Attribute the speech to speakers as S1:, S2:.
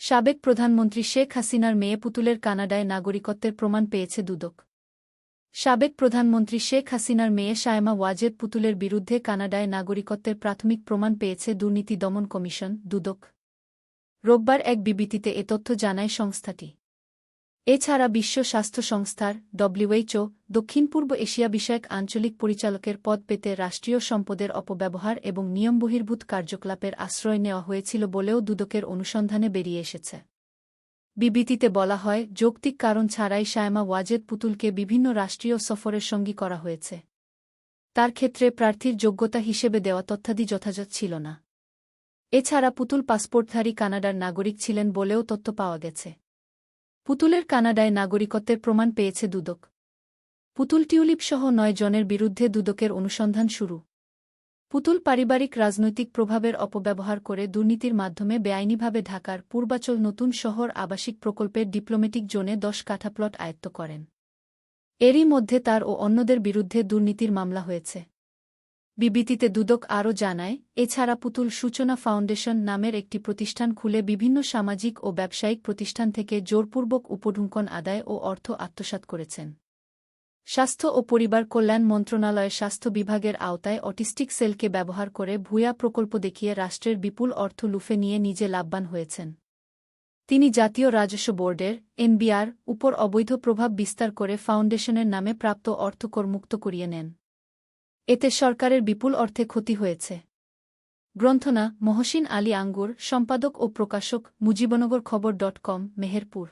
S1: সাবেক প্রধানমন্ত্রী শেখ হাসিনার মেয়ে পুতুলের কানাডায় নাগরিকত্বের প্রমাণ পেয়েছে দুদক। সাবেক প্রধানমন্ত্রী শেখ হাসিনার মেয়ে সায়মা ওয়াজেদ পুতুলের বিরুদ্ধে কানাডায় নাগরিকত্বের প্রাথমিক প্রমাণ পেয়েছে দুর্নীতি দমন কমিশন, দুদক। রোববার এক বিবৃতিতে এ তথ্য জানায় সংস্থাটি। এছাড়া বিশ্ব স্বাস্থ্য সংস্থার ডব্লিউএইচও দক্ষিণ পূর্ব এশিয়া বিষয়ক আঞ্চলিক পরিচালকের পদ পেতে রাষ্ট্রীয় সম্পদের অপব্যবহার এবং নিয়মবহির্ভূত কার্যকলাপের আশ্রয় নেওয়া হয়েছিল বলেও দুদকের অনুসন্ধানে বেরিয়ে এসেছে। বিবৃতিতে বলা হয়, যৌক্তিক কারণ ছাড়াই সায়মা ওয়াজেদ পুতুলকে বিভিন্ন রাষ্ট্রীয় সফরের সঙ্গী করা হয়েছে। তার ক্ষেত্রে প্রার্থীর যোগ্যতা হিসেবে দেওয়া তথ্যাদি যথাযথ ছিল না। এছাড়া পুতুল পাসপোর্টধারী কানাডার নাগরিক ছিলেন বলেও তথ্য পাওয়া গেছে। পুতুলের কানাডায় নাগরিকত্বের প্রমাণ পেয়েছে দুদক। পুতুল টিউলিপসহ নয় জনের বিরুদ্ধে দুদকের অনুসন্ধান শুরু। পুতুল পারিবারিক রাজনৈতিক প্রভাবের অপব্যবহার করে দুর্নীতির মাধ্যমে বেআইনিভাবে ঢাকার পূর্বাচল নতুন শহর আবাসিক প্রকল্পের ডিপ্লোমেটিক জোনে দশ কাঠা প্লট আয়ত্ত করেন। এরই মধ্যে তার ও অন্যদের বিরুদ্ধে দুর্নীতির মামলা হয়েছে। বিবৃতিতে দুদক আরও জানায়, এছাড়া পুতুল সূচনা ফাউন্ডেশন নামের একটি প্রতিষ্ঠান খুলে বিভিন্ন সামাজিক ও ব্যবসায়িক প্রতিষ্ঠান থেকে জোরপূর্বক উপঢুঙ্কন আদায় ও অর্থ আত্মসাৎ করেছেন। স্বাস্থ্য ও পরিবার কল্যাণ মন্ত্রণালয়ের স্বাস্থ্য বিভাগের আওতায় অটিস্টিক সেলকে ব্যবহার করে ভূয়া প্রকল্প দেখিয়ে রাষ্ট্রের বিপুল অর্থ লুফে নিয়ে নিজে লাভবান হয়েছেন। তিনি জাতীয় রাজস্ব বোর্ডের, এনবিআর, উপর অবৈধ প্রভাব বিস্তার করে ফাউন্ডেশনের নামে প্রাপ্ত অর্থ করমুক্ত করিয়ে নেন। এতে সরকারের বিপুল অর্থে ক্ষতি হয়েছে। গ্রন্থনা মহসিন আলী আঙ্গুর, সম্পাদক ও প্রকাশক মুজিবনগর খবর ডট কম, মেহেরপুর।